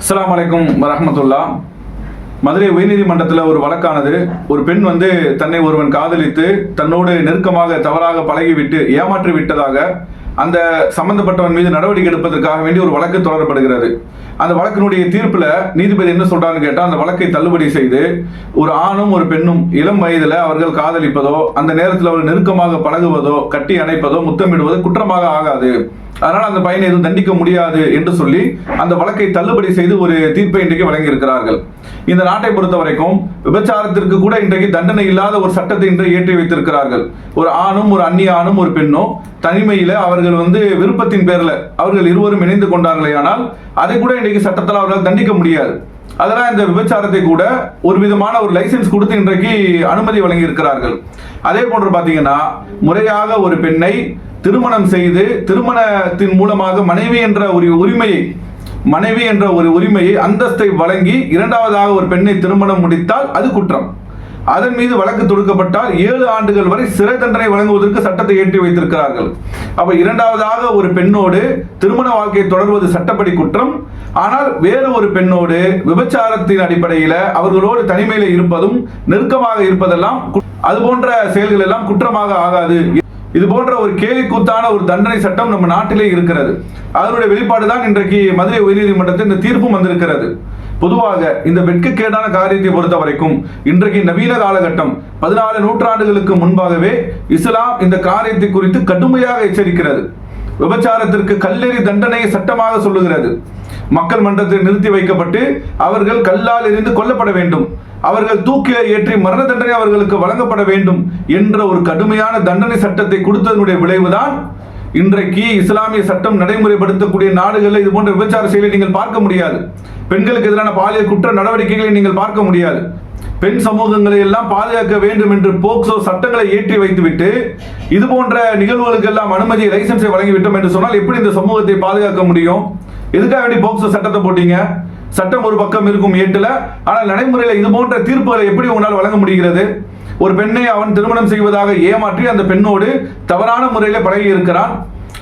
அஸ்லாம் அலைக்கும் வரமத்துல்லா மதுரை உயர்நீதிமன்றத்தில் ஒரு வழக்கானது. ஒரு பெண் வந்து தன்னை ஒருவன் காதலித்து தன்னோடு நெருக்கமாக தவறாக பழகிவிட்டு ஏமாற்றி விட்டதாக அந்த சம்பந்தப்பட்டவன் மீது நடவடிக்கை எடுப்பதற்காக வேண்டி ஒரு வழக்கு தொடரப்படுகிறது. அந்த வழக்கினுடைய தீர்ப்புல நீதிபதி என்ன சொல்றான்னு கேட்டால் அந்த வழக்கை தள்ளுபடி செய்து ஒரு ஆணும் ஒரு பெண்ணும் இளம் வயதில் அவர்கள் காதலிப்பதோ அந்த நேரத்தில் அவர் நெருக்கமாக பழகுவதோ கட்டி அணைப்பதோ முத்தமிடுவதோ குற்றமாக ஆகாது. அதனால் அந்த பையனை எதுவும் தண்டிக்க முடியாது என்று சொல்லி அந்த வழக்கை தள்ளுபடி செய்து ஒரு தீர்ப்பை இன்றைக்கு வழங்கியிருக்கிறார்கள். இந்த நாட்டை பொறுத்த வரைக்கும் விபச்சாரத்திற்கு கூட இன்றைக்கு தண்டனை இல்லாத ஒரு சட்டத்தை இன்று ஏற்றி வைத்திருக்கிறார்கள். ஒரு ஆணும் ஒரு அந்நிய ஆணும் ஒரு பெண்ணும் தனிமையில அவர்கள் வந்து விருப்பத்தின் பேர்ல அவர்கள் இருவரும் இணைந்து கொண்டார்களே ஆனால் அதை கூட இன்றைக்கு சட்டத்தில் அவர்களால் தண்டிக்க முடியாது. அதெல்லாம் இந்த விபச்சாரத்தை கூட ஒரு விதமான ஒரு லைசென்ஸ் கொடுத்து இன்றைக்கு அனுமதி வழங்கி இருக்கிறார்கள் அதே போன்று பார்த்தீங்கன்னா முறையாக ஒரு பெண்ணை திருமணம் செய்து திருமணத்தின் மூலமாக மனைவி என்ற ஒரு உரிமையை மனைவி என்ற ஒரு உரிமையை அந்தஸ்தை வழங்கி இரண்டாவதாக ஒரு பெண்ணை திருமணம் முடித்தால் அது குற்றம். அதன் மீது வழக்கு தொடுக்கப்பட்டால் ஏழு ஆண்டுகள் வரை சிறை தண்டனை வழங்குவதற்கு சட்டத்தை ஏற்றி வைத்திருக்கிறார்கள். அப்ப இரண்டாவதாக ஒரு பெண்ணோடு திருமண வாழ்க்கை தொடர்வது சட்டப்படி குற்றம். ஆனால் வேறு ஒரு பெண்ணோடு விபச்சாரத்தின் அடிப்படையில அவர்களோடு தனிமையில இருப்பதும் நெருக்கமாக இருப்பதெல்லாம் அது போன்ற செயல்கள் எல்லாம் குற்றமாக ஆகாது இது போன்ற ஒரு கேலி கூத்தான ஒரு தண்டனை சட்டம் நம்ம நாட்டிலே இருக்கிறது. அதனுடைய வெளிப்பாடு தான் இன்றைக்கு மதுரை உயர்நீதிமன்றத்தில் இந்த தீர்ப்பும் வந்திருக்கிறது. பொதுவாக இந்த வெட்கக்கேடான காரியத்தை பொறுத்த வரைக்கும் இன்றைக்கு நவீன காலகட்டம் பதினாலு நூற்றாண்டுகளுக்கு முன்பாகவே இஸ்லாம் இந்த காரியத்தை குறித்து கடுமையாக எச்சரிக்கிறது. விபச்சாரத்திற்கு கல்லெறி தண்டனையை சட்டமாக சொல்லுகிறது. மக்கள் மன்றத்தில் நிறுத்தி வைக்கப்பட்டு அவர்கள் கல்லால் எறிந்து கொல்லப்பட வேண்டும். அவர்கள் தூக்கில ஏற்றி மரண தண்டனை அவர்களுக்கு வழங்கப்பட வேண்டும் என்ற ஒரு கடுமையான தண்டனை சட்டத்தை கொடுத்ததனுடைய விளைவுதான் இன்றைக்கு இஸ்லாமிய சட்டம் நடைமுறைப்படுத்தக்கூடிய நாடுகளில் இது போன்ற விபச்சார செயலை நீங்கள் பார்க்க முடியாது. பெண்களுக்கு எதிரான பாலியல் குற்ற நடவடிக்கைகளை நீங்கள் பார்க்க முடியாது. பெண் சமூகங்களை எல்லாம் பாதுகாக்க வேண்டும் என்று போக்சோ சட்டங்களை ஏற்றி வைத்துவிட்டு இது போன்ற நிகழ்வுகளுக்கு எல்லாம் அனுமதி லைசன்ஸை வழங்கிவிட்டோம் என்று சொன்னால் எப்படி இந்த சமூகத்தை பாதுகாக்க முடியும்? எதுக்காக வேண்டி போக்சோ சட்டத்தை போட்டீங்க? சட்டம் ஒரு பக்கம் இருக்கும் ஏட்டில் ஆனால் நடைமுறையில் இது போன்ற தீர்ப்புகளை எப்படி உங்களால் வழங்க முடிகிறது? ஒரு பெண்ணை அவன் திருமணம் செய்வதாக ஏமாற்றி அந்த பெண்ணோடு தவறான முறையில் பழகி இருக்கிறான்.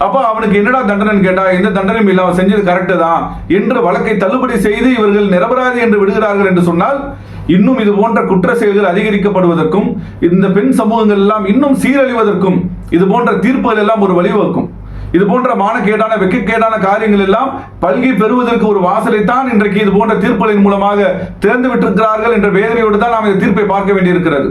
அப்போ அவனுக்கு என்னடா தண்டனை கேட்டா எந்த தண்டனையும் இல்லை அவன் செஞ்சது கரெக்டு தான் என்று வழக்கை தள்ளுபடி செய்து இவர்கள் நிரபராதி என்று விடுகிறார்கள் என்று சொன்னால் இன்னும் இது போன்ற குற்ற செயல்கள் அதிகரிக்கப்படுவதற்கும் இந்த பெண் சமூகங்கள் எல்லாம் இன்னும் சீரழிவதற்கும் இது போன்ற தீர்ப்புகள் எல்லாம் ஒரு வழிவகுக்கும். இது போன்ற மானக்கேடான வெக்கக்கேடான காரியங்கள் எல்லாம் பல்கி பெறுவதற்கு ஒரு வாசலை தான் இன்றைக்கு இது போன்ற தீர்ப்புகளின் மூலமாக திறந்து விட்டிருக்கிறார்கள் என்ற வேதனையோடு தான் நாம் இந்த தீர்ப்பை பார்க்க வேண்டியிருக்கிறது.